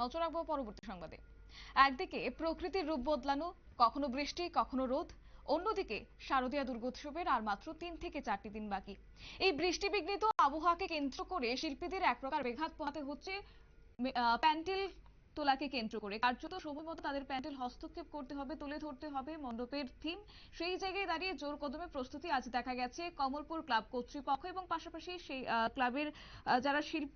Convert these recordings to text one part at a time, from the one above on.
নজর রাখব পরবর্তী সংবাদে। একদিকে প্রকৃতির রূপ বদলানো, কখনো বৃষ্টি, কখনো রোদ, অন্যদিকে শারদীয়া দুর্গোৎসবের আর মাত্র তিন থেকে চারটি দিন বাকি। এই বৃষ্টি বিঘ্নিত আবহাওয়াকে কেন্দ্র করে শিল্পীদের এক প্রকার বেঘাত পোহাতে হচ্ছে প্যান্ডেল তোলাকে কেন্দ্র করে। কার্যত সময় মতো তাদের প্যান্ডেল হস্তক্ষেপ করতে হবে, তুলে ধরতে হবে মণ্ডপের থিম। সেই জায়গায় দাঁড়িয়ে জোর কদমে প্রস্তুতি আজ দেখা গেছে। কমলপুর ক্লাব কর্তৃপক্ষ এবং পাশাপাশি সেই ক্লাবের যারা শিল্প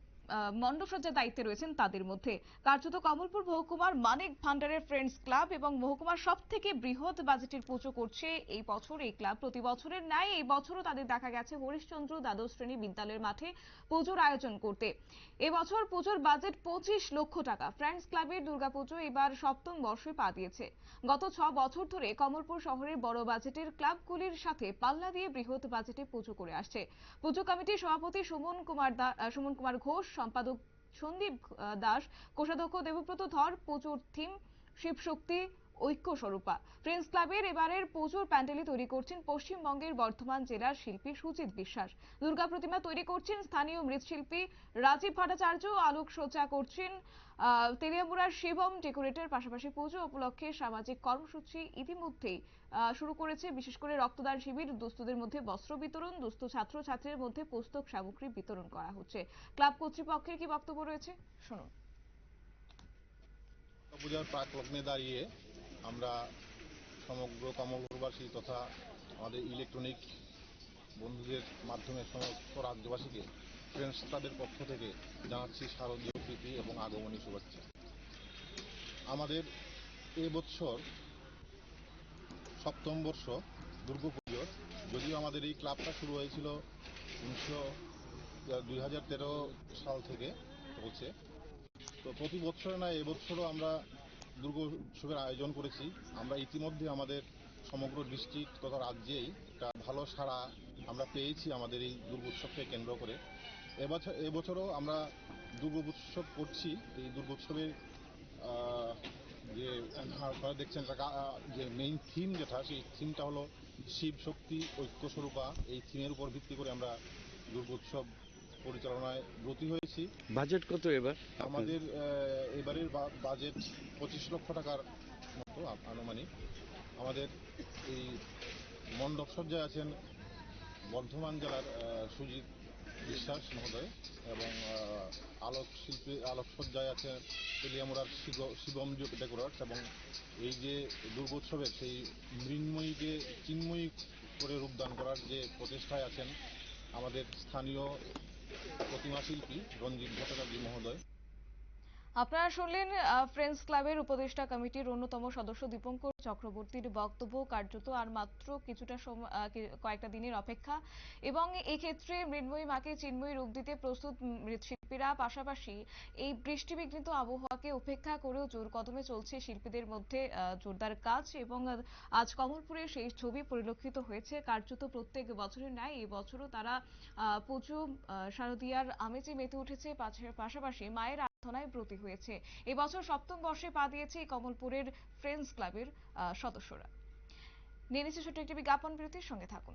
মণ্ডপসজ্জার দায়িত্বে রয়েছেন তাদের মধ্যে। কার্যত কমলপুর মহকুমার মানিক ভান্ডারের ফ্রেন্ডস ক্লাব এবং মহকুমার সব থেকে বৃহৎ বাজেটের পুজো করছে এই বছর এই ক্লাব। প্রতি বছরের ন্যায় এই বছরও তাদের দেখা গেছে হরিশ্চন্দ্র দ্বাদশ শ্রেণি বিদ্যালয়ের মাঠে পুজোর আয়োজন করতে। এবছর পুজোর বাজেট পঁচিশ লক্ষ টাকা। ফ্রেন্ডস ক্লাবের দুর্গাপুজো এবার সপ্তম বর্ষে পা দিয়েছে। গত ছ বছর ধরে কমলপুর শহরের বড় বাজেটের ক্লাবগুলির সাথে পাল্লা দিয়ে বৃহৎ বাজেটে পুজো করে আসছে। পুজো কমিটির সভাপতি সুমন কুমার সুমন কুমার ঘোষ সম্পাদক সন্দীপ দাস কোষাধ্যক্ষ দেবব্রত ধর প্রচুর থিম শিবশক্তি ঐক্য স্বরূপা। ফ্রেন্ডস ক্লাবের এবারের পুজোর প্যান্ডেলে তৈরি করছেন পশ্চিমবঙ্গের বর্ধমান জেলার শিল্পী সুজিত বিশ্বাস। দুর্গা প্রতিমা তৈরি করছেন স্থানীয় মৃৎশিল্পী রাজীব ভট্টাচার্য। আলোকসজ্জা করছেন তেলিয়ামুড়ার শিবম ডেকোরেটর। পাশাপাশি পুজো উপলক্ষে সামাজিক কর্মসূচি ইতিমধ্যেই শুরু করেছে। বিশেষ করে রক্তদান শিবির। দুস্থদের মধ্যে বস্ত্র বিতরণ, দুস্থ ছাত্রছাত্রীদের মধ্যে পুস্তক সামগ্রী বিতরণ করা হচ্ছে। ক্লাব কর্তৃপক্ষের কি বক্তব্য রয়েছে? শুনুন। পূজার প্রাক লগ্নে দাঁড়িয়ে আমরা সমগ্র কমলপুরবাসী তথা আমাদের ইলেকট্রনিক বন্ধুদের মাধ্যমে সমস্ত রাজ্যবাসীকে ফ্রেন্ডস ক্লাবের পক্ষ থেকে জানাচ্ছি শারদীয় প্রীতি এবং আগমনী শুভেচ্ছা। আমাদের এবছর সপ্তম বর্ষ দুর্গাপুজো। যদিও আমাদের এই ক্লাবটা শুরু হয়েছিল উনিশশো দুই সাল থেকে চলছে। তো প্রতি বছর না এবছরও আমরা দুর্গা উৎসবের আয়োজন করেছি। আমরা ইতিমধ্যে আমাদের সমগ্র ডিস্ট্রিক্ট তথা রাজ্যেই একটা ভালো সাড়া আমরা পেয়েছি আমাদের এই দুর্গা উৎসবকে কেন্দ্র করে। এবছর, এবছরও আমরা দুর্গা উৎসব করছি। এই দুর্গা উৎসবের যে, আপনারা দেখছেন যে মেইন থিম যেটা, সেই থিমটা হলো শিব শক্তি ঐক্য স্বরূপা এই থিমের উপর ভিত্তি করে আমরা দুর্গা উৎসব পরিচালনায় ব্রতী হয়েছি। বাজেট কত এবার? আমাদের এবারের বাজেট পঁচিশ লক্ষ টাকার মতো আনুমানিক। আমাদের এই মণ্ডপ সজ্জায় আছেন বর্ধমান জেলার সুজিত বিশ্বাস মহোদয় এবং আলোক শিল্পী আলোকসজ্জায় আছেন তেলিয়ামুড়ার শিব- শিবম ডেকোরার্স এবং এই যে দুর্গোৎসবের সেই মৃন্ময়ীকে চিন্ময়ী করে রূপদান করার যে প্রচেষ্টায় আছেন আমাদের স্থানীয় প্রতিমা শিল্পী রঞ্জিত ভট্টাচার্য মহোদয়। আপনারা শুনলেন ফ্রেন্ডস ক্লাবের উপদেষ্টা কমিটির অন্যতম সদস্য দীপঙ্কর চক্রবর্তীর বক্তব্য কার্যত আর মাত্র কিছুটা কয়েকটা দিনের অপেক্ষা। এবং এক্ষেত্রে মৃন্ময়ী মাকে চিন্ময়ী রূপ দিতে প্রস্তুত মৃৎশিল্পীরা পাশাপাশি এই বৃষ্টিবিঘ্নিত আবহাওয়াকে উপেক্ষা করেও জোর কদমে চলছে শিল্পীদের মধ্যে জোরদার কাজ। এবং আজ কমলপুরে সেই ছবি পরিলক্ষিত হয়েছে। কার্যত প্রত্যেক বছরের ন্যায় এই বছরও তারা পুজো শারদীয়ার আমেজে মেতে উঠেছে। পাশে- পাশাপাশি মায়ের আরাধনায় ব্রতী হয়েছে। এবছর সপ্তম বর্ষে পা দিয়েছে কমলপুরের ফ্রেন্ডস ক্লাবের সদস্যরা। নিয়ে নিচ্ছে ছোট্ট একটি বিজ্ঞাপন বিরতির সঙ্গে থাকুন।